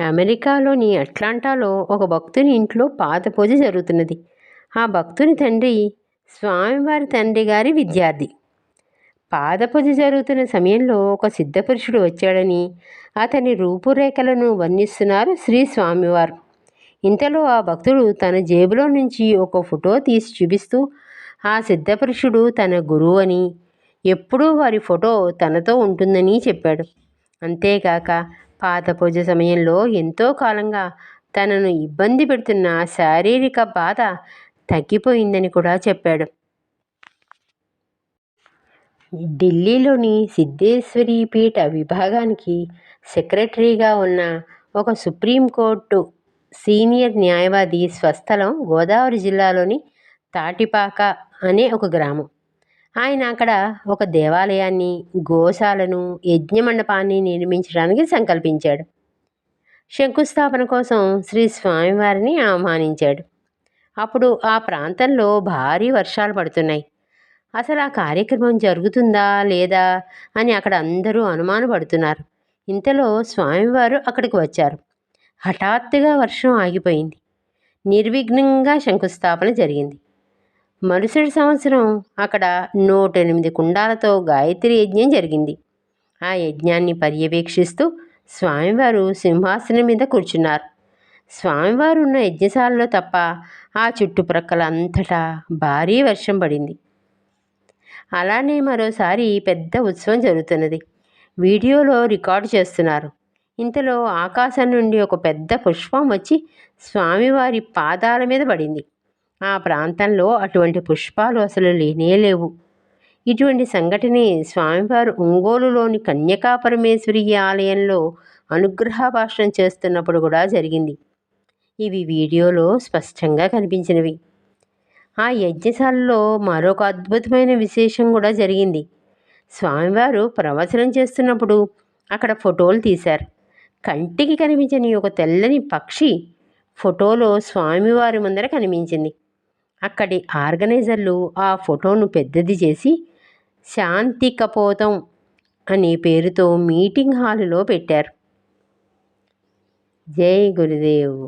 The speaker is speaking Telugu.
అమెరికాలోని అట్లాంటాలో ఒక భక్తుని ఇంట్లో పాత పూజ జరుగుతున్నది. ఆ భక్తుని తండ్రి స్వామివారి తండ్రి గారి విద్యార్థి. పాద పూజ జరుగుతున్న సమయంలో ఒక సిద్ధపురుషుడు వచ్చాడని అతని రూపురేఖలను వర్ణిస్తున్నారు శ్రీ స్వామివారు. ఇంతలో ఆ భక్తుడు తన జేబులో నుంచి ఒక ఫోటో తీసి చూపిస్తూ ఆ సిద్ధపురుషుడు తన గురువు అని ఎప్పుడూ వారి ఫోటో తనతో ఉంటుందని చెప్పాడు. అంతేకాక పాత పూజ సమయంలో ఎంతో కాలంగా తనను ఇబ్బంది పెడుతున్న శారీరక బాధ తగ్గిపోయిందని కూడా చెప్పాడు. ఢిల్లీలోని సిద్ధేశ్వరి పీఠ విభాగానికి సెక్రటరీగా ఉన్న ఒక సుప్రీంకోర్టు సీనియర్ న్యాయవాది స్వస్థలం గోదావరి జిల్లాలోని తాటిపాక అనే ఒక గ్రామం. ఆయన అక్కడ ఒక దేవాలయాన్ని గోశాలను యజ్ఞ మండపాన్ని నిర్మించడానికి సంకల్పించాడు. శంకుస్థాపన కోసం శ్రీ స్వామివారిని ఆహ్వానించాడు. అప్పుడు ఆ ప్రాంతంలో భారీ వర్షాలు పడుతున్నాయి. అసలు ఆ కార్యక్రమం జరుగుతుందా లేదా అని అక్కడ అందరూ అనుమానపడుతున్నారు. ఇంతలో స్వామివారు అక్కడికి వచ్చారు. హఠాత్తుగా వర్షం ఆగిపోయింది. నిర్విఘ్నంగా శంకుస్థాపన జరిగింది. మరుసటి సంవత్సరం అక్కడ నూట ఎనిమిది కుండాలతో గాయత్రి యజ్ఞం జరిగింది. ఆ యజ్ఞాన్ని పర్యవేక్షిస్తూ స్వామివారు సింహాసనం మీద కూర్చున్నారు. స్వామివారు ఉన్న యజ్ఞశాలలో తప్ప ఆ చుట్టుప్రక్కల అంతటా భారీ వర్షం పడింది. అలానే మరోసారి పెద్ద ఉత్సవం జరుగుతున్నది. వీడియోలో రికార్డు చేస్తున్నారు. ఇంతలో ఆకాశం నుండి ఒక పెద్ద పుష్పం వచ్చి స్వామివారి పాదాల మీద పడింది. ఆ ప్రాంతంలో అటువంటి పుష్పాలు అసలు లేనే లేవు. ఇటువంటి సంఘటనే స్వామివారు ఒంగోలులోని కన్యకా పరమేశ్వరి ఆలయంలో అనుగ్రహ భాషణం చేస్తున్నప్పుడు కూడా జరిగింది. ఇవి వీడియోలో స్పష్టంగా కనిపించినవి. ఆ యజ్ఞశాలలో మరొక అద్భుతమైన విశేషం కూడా జరిగింది. స్వామివారు ప్రవచనం చేస్తున్నప్పుడు అక్కడ ఫోటోలు తీశారు. కంటికి కనిపించని ఒక తెల్లని పక్షి ఫోటోలో స్వామివారి ముందర కనిపించింది. అక్కడి ఆర్గనైజర్లు ఆ ఫోటోను పెద్దది చేసి శాంతి కపోతం అనే పేరుతో మీటింగ్ హాలులో పెట్టారు. జై గురుదేవ్.